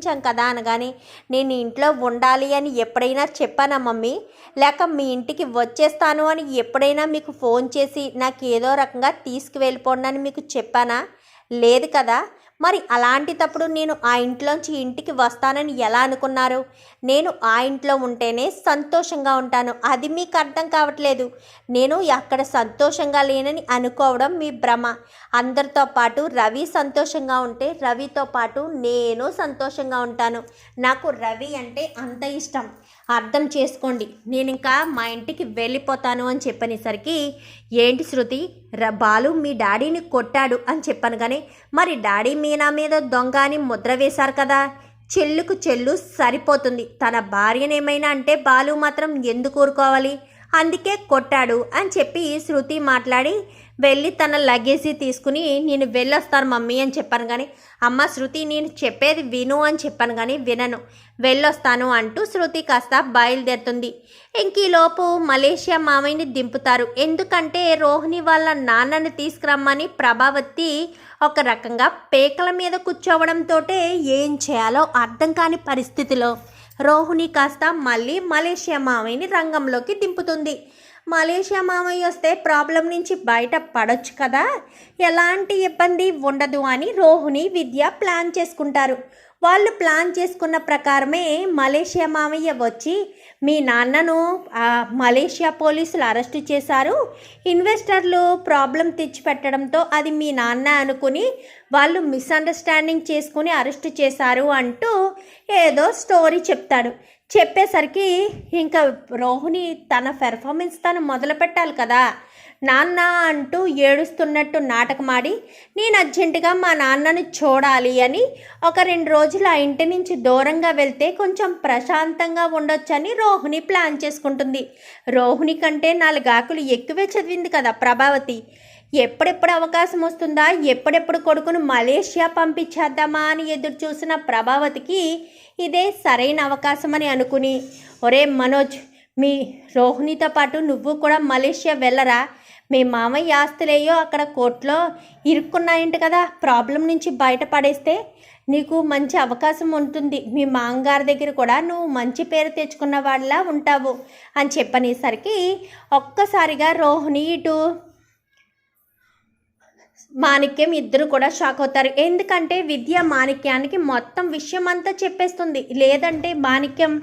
వచ్చాం కదా అనగానే నేను ఇంట్లో ఉండాలి అని ఎప్పుడైనా చెప్పానా మమ్మీ? లేక మీ ఇంటికి వచ్చేస్తాను అని ఎప్పుడైనా మీకు ఫోన్ చేసి నాకు ఏదో రకంగా తీసుకువెళ్ళిపోండి అని మీకు చెప్పానా? లేదు కదా? మరి అలాంటి తప్పుడు నేను ఆ ఇంట్లోంచి ఇంటికి వస్తానని ఎలా అనుకున్నారు? నేను ఆ ఇంట్లో ఉంటేనే సంతోషంగా ఉంటాను. అది మీకు అర్థం కావట్లేదు. నేను అక్కడ సంతోషంగా లేనని అనుకోవడం మీ భ్రమ. అందరితో పాటు రవి సంతోషంగా ఉంటే రవితో పాటు నేను సంతోషంగా ఉంటాను. నాకు రవి అంటే అంత ఇష్టం. అర్థం చేసుకోండి. నేను ఇంకా మా ఇంటికి వెళ్ళిపోతాను అని చెప్పనేసరికి ఏంటి శృతి? ర బాలు మీ డాడీని కొట్టాడు అని చెప్పాను కానీ మరి డాడీ మీనా మీద దొంగ అని ముద్ర వేశారు కదా. చెల్లుకు చెల్లు సరిపోతుంది. తన భార్యనేమైనా అంటే బాలు మాత్రం ఎందుకు ఊరుకోవాలి? అందుకే కొట్టాడు అని చెప్పి శృతి మాట్లాడి వెళ్ళి తన లగేజీ తీసుకుని నేను వెళ్ళొస్తాను మమ్మీ అని చెప్పాను కానీ అమ్మ శృతి నేను చెప్పేది విను అని చెప్పాను కానీ వినను. వెళ్ళొస్తాను అంటూ శృతి కాస్త బయలుదేరుతుంది. ఇంకీలోపు మలేషియా మామయ్యని దింపుతారు. ఎందుకంటే రోహిణి వాళ్ళ నాన్నని తీసుకురమ్మని ప్రభావతి ఒక రకంగా పేకల మీద కూర్చోవడంతో ఏం చేయాలో అర్థం కాని పరిస్థితిలో రోహిణి కాస్త మళ్ళీ మలేషియా మామయ్యని రంగంలోకి దింపుతుంది. మలేషియా మామయ్య వస్తే ప్రాబ్లం నుంచి బయట పడొచ్చు కదా? ఎలాంటి ఇబ్బంది ఉండదు అని రోహిణి విద్య ప్లాన్ చేసుకుంటారు. వాళ్ళు ప్లాన్ చేసుకున్న ప్రకారమే మలేషియా మామయ్య వచ్చి మీ నాన్నను మలేషియా పోలీసులు అరెస్ట్ చేశారు. ఇన్వెస్టర్లు ప్రాబ్లం తెచ్చిపెట్టడంతో అది మీ నాన్న అనుకుని వాళ్ళు మిస్అండర్స్టాండింగ్ చేసుకుని అరెస్ట్ చేశారు అంటూ ఏదో స్టోరీ చెప్తాడు. చెప్పేసరికి ఇంకా రోహిణి తన పెర్ఫార్మెన్స్ తను మొదలు పెట్టాలి కదా. నాన్న అంటూ ఏడుస్తున్నట్టు నాటకమాడి నేను అర్జెంటుగా మా నాన్నని చూడాలి అని ఒక రెండు రోజులు ఆ ఇంటి నుంచి దూరంగా వెళ్తే కొంచెం ప్రశాంతంగా ఉండొచ్చని రోహిణి ప్లాన్ చేసుకుంటుంది. రోహిణి కంటే నాలుగాకులు ఎక్కువే చదివింది కదా ప్రభావతి. ఎప్పుడెప్పుడు అవకాశం వస్తుందా? ఎప్పుడెప్పుడు కొడుకును మలేషియా పంపించేద్దామా అని ఎదురు చూసిన ప్రభావతికి ఇదే సరైన అవకాశం అని అనుకుని ఒరే మనోజ్ మీ రోహిణితో పాటు నువ్వు కూడా మలేషియా వెళ్ళరా? మీ మామయ్య ఆస్తులేయో అక్కడ కోర్టులో ఇరుక్కున్నాయంట కదా ప్రాబ్లం నుంచి బయటపడేస్తే నీకు మంచి అవకాశం ఉంటుంది. మీ మామగారి దగ్గర కూడా నువ్వు మంచి పేరు తెచ్చుకున్న వాళ్ళ ఉంటావు అని చెప్పనేసరికి ఒక్కసారిగా రోహిణి ఇటు మాణిక్యం ఇద్దరు కూడా షాక్ అవుతారు. ఎందుకంటే విద్య మాణిక్యానికి మొత్తం విషయం అంతా చెప్పేస్తుంది. లేదంటే మాణిక్యం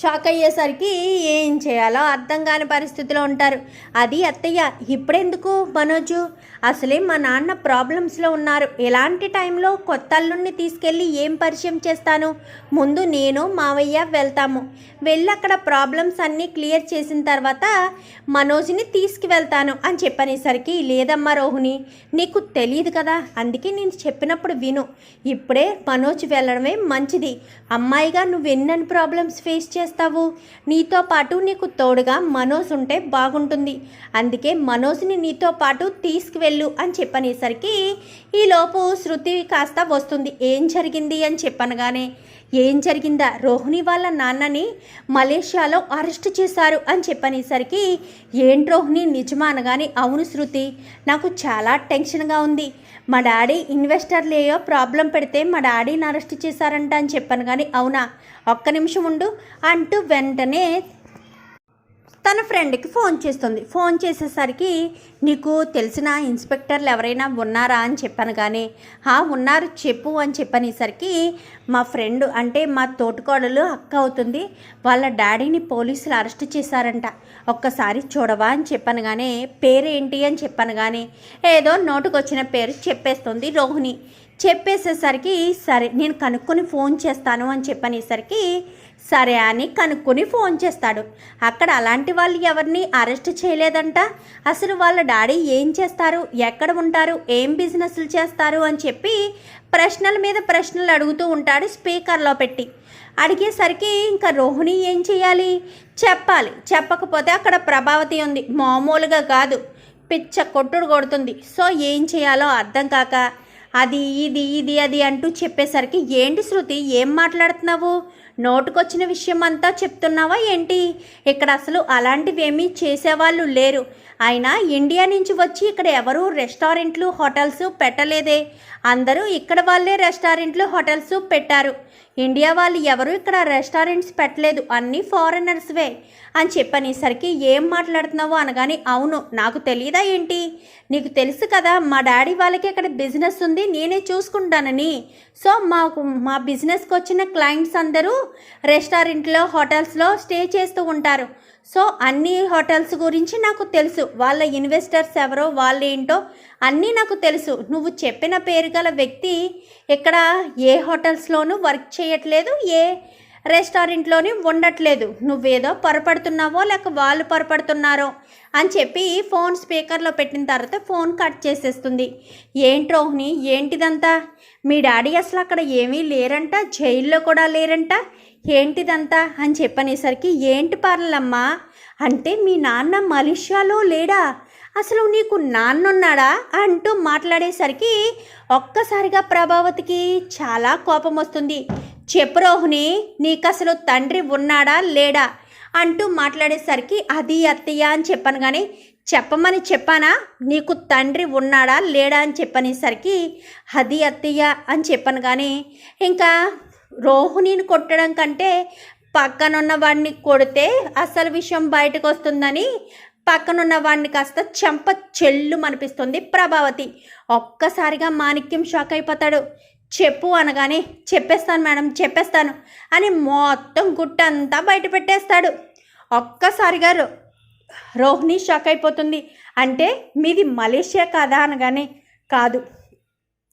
షాక్ అయ్యేసరికి ఏం చేయాలో అర్థం కాని పరిస్థితిలో ఉంటారు. అది అత్తయ్య ఇప్పుడెందుకు మనోజు? అసలే మా నాన్న ప్రాబ్లమ్స్లో ఉన్నారు. ఎలాంటి టైంలో కొత్త అల్లుడిని తీసుకెళ్ళి ఏం పరిచయం చేస్తాను? ముందు నేను మావయ్య వెళ్తాము. వెళ్ళి అక్కడ ప్రాబ్లమ్స్ అన్నీ క్లియర్ చేసిన తర్వాత మనోజ్ని తీసుకువెళ్తాను అని చెప్పనేసరికి లేదమ్మా రోహిణి నీకు తెలియదు కదా అందుకే నేను చెప్పినప్పుడు విను. ఇప్పుడే మనోజ్ వెళ్ళడమే మంచిది. అమ్మాయిగా నువ్వు ఎన్నెన్ని ప్రాబ్లమ్స్ ఫేస్ చేస్తావు? నీతో పాటు నీకు తోడుగా మనోజ్ ఉంటే బాగుంటుంది. అందుకే మనోజ్ని నీతో పాటు తీసుకువెళ్ళు అని చెప్పనేసరికి ఈలోపు శృతి కాస్త వస్తుంది. ఏం జరిగింది అని చెప్పనగానే ఏం జరిగిందా? రోహిణి వాళ్ళ నాన్నని మలేషియాలో అరెస్ట్ చేశారు అని చెప్పనేసరికి ఏంటి రోహిణి? నిజమా? అనగానే అవును శృతి నాకు చాలా టెన్షన్గా ఉంది. మా డాడీ ఇన్వెస్టర్లు ఏయో ప్రాబ్లం పెడితే మా డాడీని అరెస్ట్ చేశారంట అని చెప్పాను కానీ అవునా? ఒక్క నిమిషం ఉండు అంటూ వెంటనే తన ఫ్రెండ్కి ఫోన్ చేస్తుంది. ఫోన్ చేసేసరికి నీకు తెలిసిన ఇన్స్పెక్టర్లు ఎవరైనా ఉన్నారా? అని చెప్పాను కానీ "హా, ఉన్నారు చెప్పు అని చెప్పనేసరికి మా ఫ్రెండ్ అంటే మా తోటికోడలు అక్క అవుతుంది. వాళ్ళ డాడీని పోలీసులు అరెస్ట్ చేశారంట. ఒక్కసారి చూడవా అని చెప్పాను కానీ పేరేంటి? అని చెప్పాను కానీ ఏదో నోటుకొచ్చిన పేరు చెప్పేస్తుంది రోహిణి. చెప్పేసేసరికి సరే నేను కనుక్కొని ఫోన్ చేస్తాను అని చెప్పనేసరికి సరే అని కనుక్కొని ఫోన్ చేస్తాడు. అక్కడ అలాంటి వాళ్ళు ఎవరిని అరెస్ట్ చేయలేదంట. అసలు వాళ్ళ డాడీ ఏం చేస్తారు? ఎక్కడ ఉంటారు? ఏం బిజినెస్లు చేస్తారు? అని చెప్పి ప్రశ్నల మీద ప్రశ్నలు అడుగుతూ ఉంటాడు స్పీకర్లో పెట్టి. అడిగేసరికి ఇంకా రోహిణి ఏం చేయాలి? చెప్పాలి. చెప్పకపోతే అక్కడ ప్రభావతి ఉంది. మామూలుగా కాదు. పిచ్చ కొట్టుడు కొడుతుంది. సో ఏం చేయాలో అర్థం కాక అది ఇది ఇది అది అంటూ చెప్పేసరికి ఏంటి శృతి ఏం మాట్లాడుతున్నావు? నోటుకొచ్చిన విషయం అంతా చెప్తున్నావా ఏంటి? ఇక్కడ అసలు అలాంటివేమీ చేసేవాళ్ళు లేరు. అయినా ఇండియా నుంచి వచ్చి ఇక్కడ ఎవరు రెస్టారెంట్లు హోటల్స్ పెట్టలేదే. అందరూ ఇక్కడ వాళ్ళే రెస్టారెంట్లు హోటల్స్ పెట్టారు. ఇండియా వాళ్ళు ఎవరు ఇక్కడ రెస్టారెంట్స్ పెట్టలేదు. అన్నీ ఫారెనర్స్వే అని చెప్పనేసరికి ఏం మాట్లాడుతున్నావో అనగానే అవును నాకు తెలియదా ఏంటి? నీకు తెలుసు కదా మా డాడీ వాళ్ళకి ఇక్కడ బిజినెస్ ఉంది నేనే చూసుకుంటానని. సో మాకు మా బిజినెస్కి వచ్చిన క్లయింట్స్ అందరూ రెస్టారెంట్లో హోటల్స్లో స్టే చేస్తూ ఉంటారు. సో అన్ని హోటల్స్ గురించి నాకు తెలుసు. వాళ్ళ ఇన్వెస్టర్స్ ఎవరో వాళ్ళు ఏంటో అన్నీ నాకు తెలుసు. నువ్వు చెప్పిన పేరు గల వ్యక్తి ఇక్కడ ఏ హోటల్స్లోనూ వర్క్ చేయట్లేదు ఏ రెస్టారెంట్లోని ఉండట్లేదు. నువ్వేదో పొరపడుతున్నావో లేక వాళ్ళు పొరపడుతున్నారో అని చెప్పి ఫోన్ స్పీకర్లో పెట్టిన తర్వాత ఫోన్ కట్ చేసేస్తుంది. ఏంటి రోహిణి? ఏంటిదంతా? మీ డాడీ అసలు అక్కడ ఏమీ లేరంట? జైల్లో కూడా లేరంట? ఏంటిదంతా అని చెప్పనేసరికి ఏంటి పార్లమ్మా అంటే మీ నాన్న మలేషియాలో లేడా? అసలు నీకు నాన్నున్నాడా? అంటూ మాట్లాడేసరికి ఒక్కసారిగా ప్రభావతికి చాలా కోపం వస్తుంది చెప్పు రోహిణి నీకు అసలు తండ్రి ఉన్నాడా లేడా? అంటూ మాట్లాడేసరికి అది అత్తయ్య అని చెప్పాను కానీ చెప్పమని చెప్పానా? నీకు తండ్రి ఉన్నాడా లేడా? అని చెప్పనేసరికి అది అత్తయ్య అని చెప్పాను కానీ ఇంకా రోహిణిని కొట్టడం కంటే పక్కనున్న వాడిని కొడితే అసలు విషయం బయటకు వస్తుందని పక్కనున్న వాడిని కాస్త చెంప చెల్లు అనిపిస్తుంది ప్రభావతి. ఒక్కసారిగా మాణిక్యం షాక్ అయిపోతాడు. చెప్పు అనగానే చెప్పేస్తాను మేడం చెప్పేస్తాను అని మొత్తం గుట్టంతా బయట పెట్టేస్తాడు ఒక్కసారిగా రోహిణి షాక్ అయిపోతుంది. అంటే మీది మలేషియా కాదా అనగానే కాదు.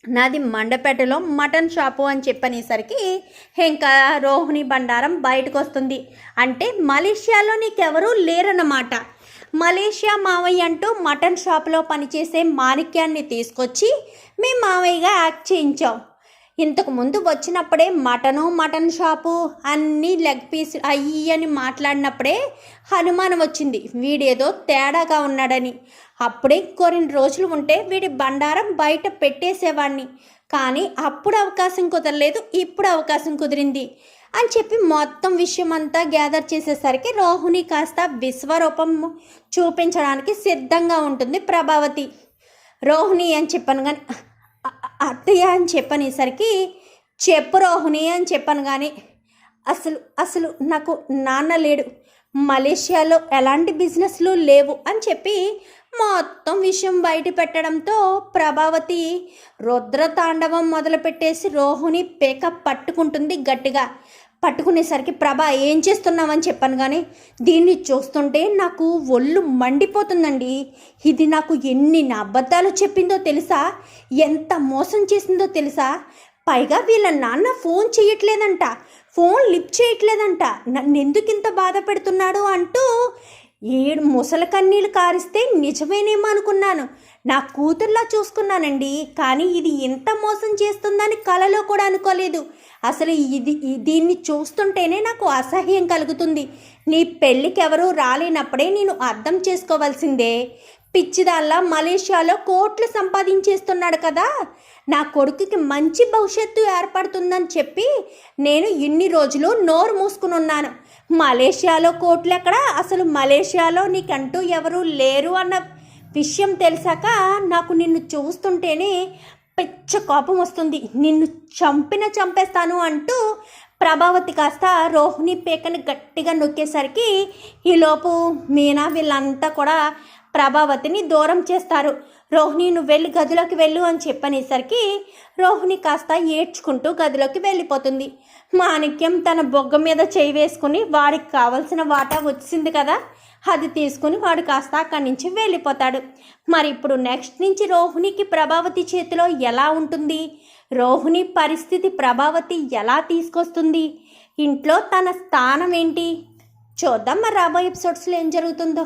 నాది మండపేటలో మటన్ షాపు అని చెప్పనేసరికి ఇంకా రోహిణి బండారం బయటకు వస్తుంది అంటే మలేషియాలో నీకెవరూ లేరన్నమాట. మలేషియా మావయ్య అంటూ మటన్ షాప్లో పనిచేసే మాణిక్యాన్ని తీసుకొచ్చి మీ మావయ్యగా యాక్ట్ చేయించాం. ఇంతకు ముందు వచ్చినప్పుడే మటను మటన్ షాపు అన్నీ లెగ్ పీస్ అయ్యి అని మాట్లాడినప్పుడే హనుమానం వచ్చింది. వీడేదో తేడాగా ఉన్నాడని. అప్పుడే కొన్ని రోజులు ఉంటే వీడి బండారం బయట పెట్టేసేవాడిని కానీ అప్పుడు అవకాశం కుదరలేదు ఇప్పుడు అవకాశం కుదిరింది అని చెప్పి మొత్తం విషయం అంతా గ్యాదర్ చేసేసరికి రోహిణి కాస్త విశ్వరూపం చూపించడానికి సిద్ధంగా ఉంటుంది ప్రభావతి. రోహిణి అని చెప్పాను కానీ అత్తయ్య అని చెప్పనేసరికి చెప్పు రోహిణి అని చెప్పాను కానీ అసలు అసలు నాకు నాన్న లేడు. మలేషియాలో ఎలాంటి బిజినెస్లు లేవు అని చెప్పి మొత్తం విషయం బయట పెట్టడంతో ప్రభావతి రుద్ర తాండవం మొదలుపెట్టేసి రోహిణి పేక పట్టుకుంటుంది గట్టిగా. పట్టుకునేసరికి ప్రభా ఏం చేస్తున్నావని చెప్పాను కానీ దీన్ని చూస్తుంటే నాకు ఒళ్ళు మండిపోతుందండి. ఇది నాకు ఎన్ని అబద్ధాలు చెప్పిందో తెలుసా? ఎంత మోసం చేసిందో తెలుసా? పైగా వీళ్ళ నాన్న ఫోన్ చేయట్లేదంట ఫోన్ లిఫ్ట్ చేయట్లేదంట నన్ను ఎందుకు ఇంత బాధ పెడుతున్నాడు అంటూ ఏడు ముసలి కన్నీళ్ళు కారిస్తే నిజమేనేమో అనుకున్నాను. నా కూతుర్లా చూసుకున్నానండి కానీ ఇది ఎంత మోసం చేస్తుందని కలలో కూడా అనుకోలేదు. అసలు ఇది దీన్ని చూస్తుంటేనే నాకు అసహ్యం కలుగుతుంది. నీ పెళ్ళికి ఎవరూ రాలేనప్పుడే నేను అర్థం చేసుకోవాల్సిందే. పిచ్చిదాల్లా మలేషియాలో కోట్లు సంపాదించేస్తున్నాడు కదా. నా కొడుకుకి మంచి భవిష్యత్తు ఏర్పడుతుందని చెప్పి నేను ఇన్ని రోజులు నోరు మూసుకుని ఉన్నాను మలేషియాలో కోట్లు ఎక్కడ అసలు మలేషియాలో నీకంటూ ఎవరు లేరు అన్న విషయం తెలిసాక నాకు నిన్ను చూస్తుంటేనే పిచ్చ కోపం వస్తుంది. నిన్ను చంపిన చంపేస్తాను అంటూ ప్రభావతి కాస్త రోహిణి పేకని గట్టిగా నొక్కేసరికి ఈలోపు మీనా వీళ్ళంతా కూడా ప్రభావతిని దూరం చేస్తారు. రోహిణి నువ్వు వెళ్ళి గదిలోకి వెళ్ళు అని చెప్పనేసరికి రోహిణి కాస్త ఏడ్చుకుంటూ గదిలోకి వెళ్ళిపోతుంది. మాణిక్యం తన బొగ్గ మీద చేయి వేసుకుని వాడికి కావలసిన వాటా వచ్చింది కదా అది తీసుకుని వాడు కాస్త అక్కడి నుంచి వెళ్ళిపోతాడు. మరి ఇప్పుడు నెక్స్ట్ నుంచి రోహిణికి ప్రభావతి చేతిలో ఎలా ఉంటుంది? రోహిణి పరిస్థితి ప్రభావతి ఎలా తీసుకొస్తుంది? ఇంట్లో తన స్థానం ఏంటి? చూద్దాం మరి రాబోయే ఎపిసోడ్స్లో ఏం జరుగుతుందో.